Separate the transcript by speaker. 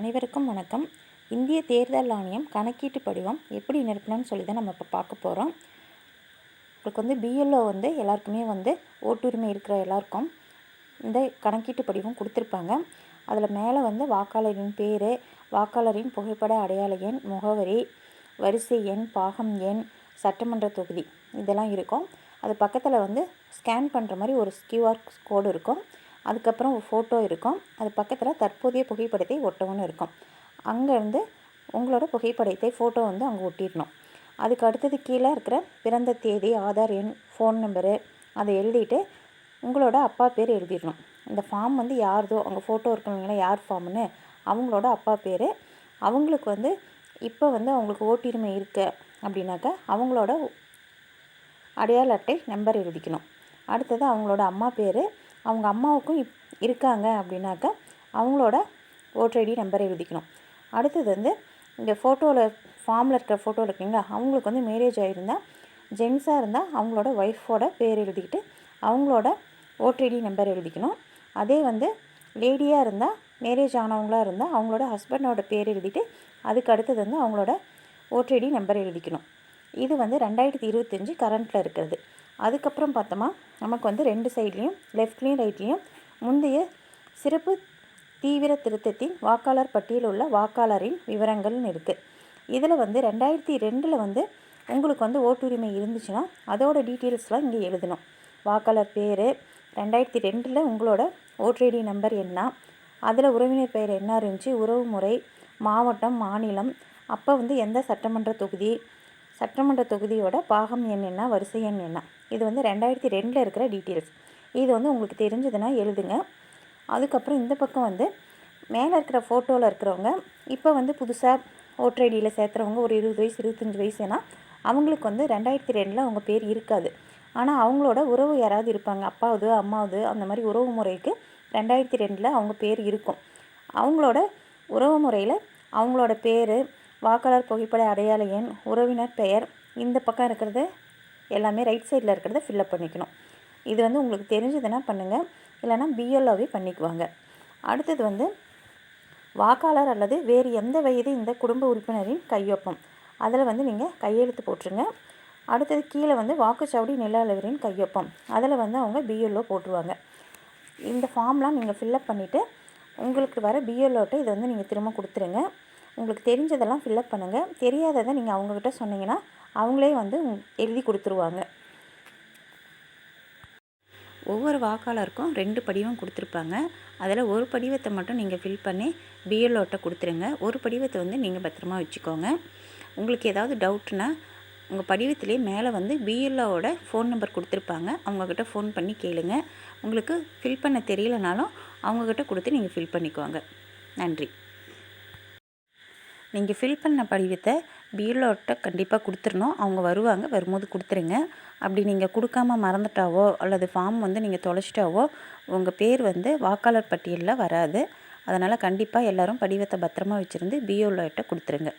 Speaker 1: அனைவருக்கும் வணக்கம். இந்திய தேர்தல் ஆணையம் கணக்கீட்டு படிவம் எப்படி நிரப்பணும்னு சொல்லி தான் நம்ம இப்போ பார்க்க போகிறோம் உங்களுக்கு வந்து பிஎல்ஓ வந்து எல்லாருக்குமே வந்து ஓட்டுரிமை இருக்கிற எல்லாருக்கும் இந்த கணக்கீட்டு படிவம் கொடுத்துருப்பாங்க. அதில் மேலே வந்து வாக்காளரின் பேர் வாக்காளரின் புகைப்பட அடையாள எண் முகவரி வரிசை எண் பாகம் எண் சட்டமன்ற தொகுதி இதெல்லாம் இருக்கும். அது பக்கத்தில் வந்து ஸ்கேன் பண்ணுற மாதிரி ஒரு கியூஆர் கோடு இருக்கும். அதுக்கப்புறம் ஒரு ஃபோட்டோ இருக்கும். அது பக்கத்தில் தற்போதைய புகைப்படத்தை ஒட்டவும் இருக்கும். அங்கேருந்து உங்களோட புகைப்படத்தை ஃபோட்டோ வந்து அங்கே ஒட்டிடணும். அதுக்கு அடுத்தது கீழே இருக்கிற பிறந்த தேதி ஆதார் எண் ஃபோன் நம்பரு அதை எழுதிட்டு உங்களோட அப்பா பேர் எழுதிடணும். இந்த ஃபார்ம் வந்து யாருதோ அவங்க ஃபோட்டோ இருக்கவங்களா யார் ஃபார்ம்னு அவங்களோட அப்பா பேர். அவங்களுக்கு வந்து இப்போ வந்து அவங்களுக்கு ஓட்டுரிமை இருக்கு அப்படின்னாக்கா அவங்களோட அடையாள அட்டை நம்பர் எழுதிக்கணும். அடுத்தது அவங்களோட அம்மா பேர் அவங்க அம்மாவுக்கும் இப் இருக்காங்க அப்படின்னாக்கா அவங்களோட ஓட்டர் ஐடி நம்பரை எழுதிக்கணும். அடுத்தது வந்து இங்கே ஃபோட்டோவில் ஃபார்மில் இருக்கிற ஃபோட்டோ இருக்குங்களா அவங்களுக்கு வந்து மேரேஜ் ஆகியிருந்தால் ஜென்ஸாக இருந்தால் அவங்களோட ஒய்ஃபோட பேர் எழுதிக்கிட்டு அவங்களோட ஓட்டர் ஐடி நம்பர் எழுதிக்கணும். அதே வந்து லேடியாக இருந்தால் மேரேஜ் ஆனவங்களாக இருந்தால் அவங்களோட ஹஸ்பண்டோட பேர் எழுதிட்டு அதுக்கு அடுத்தது வந்து அவங்களோட ஓட்டர் ஐடி நம்பர் எழுதிக்கணும். இது வந்து ரெண்டாயிரத்தி இருபத்தஞ்சி கரண்ட்டில் இருக்கிறது. அதுக்கப்புறம் பார்த்தோமா நமக்கு வந்து ரெண்டு சைட்லேயும் லெஃப்ட்லேயும் ரைட்லேயும் முந்தைய சிறப்பு தீவிர திருத்தத்தின் வாக்காளர் பட்டியலில் உள்ள வாக்காளரின் விவரங்கள்னு இருக்குது இதில் வந்து ரெண்டாயிரத்தி ரெண்டில் வந்து உங்களுக்கு வந்து ஓட்டுரிமை இருந்துச்சுன்னா அதோட டீட்டெயில்ஸ்லாம் இங்கே எழுதணும். வாக்காளர் பேர் ரெண்டாயிரத்தி ரெண்டில் உங்களோட ஓட்டர் ஐடி நம்பர் என்ன அதில் உறவினர் பெயர் என்ன இருந்துச்சு உறவு முறை மாவட்டம் மாநிலம் அப்போ வந்து எந்த சட்டமன்ற தொகுதி சட்டமன்ற தொகுதியோட பாகம் எண் என்ன வரிசை எண் என்ன? இது வந்து ரெண்டாயிரத்தி ரெண்டில் இருக்கிற டீட்டெயில்ஸ் இது வந்து உங்களுக்கு தெரிஞ்சதுன்னா எழுதுங்க. அதுக்கப்புறம் இந்த பக்கம் வந்து மேலே இருக்கிற ஃபோட்டோவில் இருக்கிறவங்க இப்போ வந்து புதுசாக ஓட்டர் ஐடியில் சேர்த்துறவங்க ஒரு இருபது வயசு இருபத்தஞ்சி வயசுனா அவங்களுக்கு வந்து ரெண்டாயிரத்தி ரெண்டில் அவங்க பேர் இருக்காது. ஆனால் அவங்களோட உறவு யாராவது இருப்பாங்க? அப்பாவது அம்மாவது அந்த மாதிரி உறவு முறைக்கு ரெண்டாயிரத்தி ரெண்டில் அவங்க பேர் இருக்கும். அவங்களோட உறவு முறையில் அவங்களோட பேர் வாக்காளர் புகைப்பட அடையாள எண் உறவினர் பெயர் இந்த பக்கம் இருக்கிறது. எல்லாமே ரைட் சைடில் இருக்கிறத ஃபில்லப் பண்ணிக்கணும். இது வந்து உங்களுக்கு தெரிஞ்சதுன்னா பண்ணுங்கள் இல்லைனா பிஎல்ஓவே பண்ணிக்குவாங்க. அடுத்தது வந்து வாக்காளர் அல்லது வேறு எந்த வயது இந்த குடும்ப உறுப்பினரின் கையொப்பம். அதில் வந்து நீங்கள் கையெழுத்து போட்டுருங்க. அடுத்தது கீழே வந்து வாக்குச்சாவடி நில அளவரின் கையொப்பம். அதில் வந்து அவங்க பிஎல்ஓ போட்டுருவாங்க. இந்த ஃபார்ம்லாம் நீங்கள் ஃபில்லப் பண்ணிவிட்டு உங்களுக்கு வர பிஎல்ஓட்டை இதை வந்து நீங்கள் திரும்ப கொடுத்துருங்க. உங்களுக்கு தெரிஞ்சதெல்லாம் ஃபில்லப் பண்ணுங்கள் தெரியாததை நீங்கள் அவங்கக்கிட்ட சொன்னீங்கன்னா அவங்களே வந்து எழுதி கொடுத்துருவாங்க. ஒவ்வொரு வாக்காளருக்கும் ரெண்டு படிவம் கொடுத்துருப்பாங்க. அதில் ஒரு படிவத்தை மட்டும் நீங்கள் ஃபில் பண்ணி பிஎல்ஓட்ட கொடுத்துருங்க. ஒரு படிவத்தை வந்து நீங்கள் பத்திரமா வச்சுக்கோங்க. உங்களுக்கு ஏதாவது டவுட்னா உங்கள் படிவத்திலே மேலே வந்து பிஎல்ஓவோட ஃபோன் நம்பர் கொடுத்துருப்பாங்க. அவங்கக்கிட்ட ஃபோன் பண்ணி கேளுங்க. உங்களுக்கு ஃபில் பண்ண தெரியலனாலும் அவங்கக்கிட்ட கொடுத்து நீங்கள் ஃபில் பண்ணிக்குவாங்க நன்றி. நீங்கள் ஃபில் பண்ண படிவத்தை பிஎல்ஓட்ட கண்டிப்பாக கொடுத்துடணும் அவங்க வருவாங்க வரும்போது கொடுத்துருங்க. அப்படி நீங்கள் கொடுக்காம மறந்துட்டாவோ அல்லது ஃபார்ம் வந்து நீங்கள் தொலைச்சிட்டாவோ உங்கள் பேர் வந்து வாக்காளர் பட்டியலில் வராது. அதனால் கண்டிப்பாக எல்லோரும் படிவத்தை பத்திரமா வச்சுருந்து பிஎல்ஓட்ட கொடுத்துருங்க.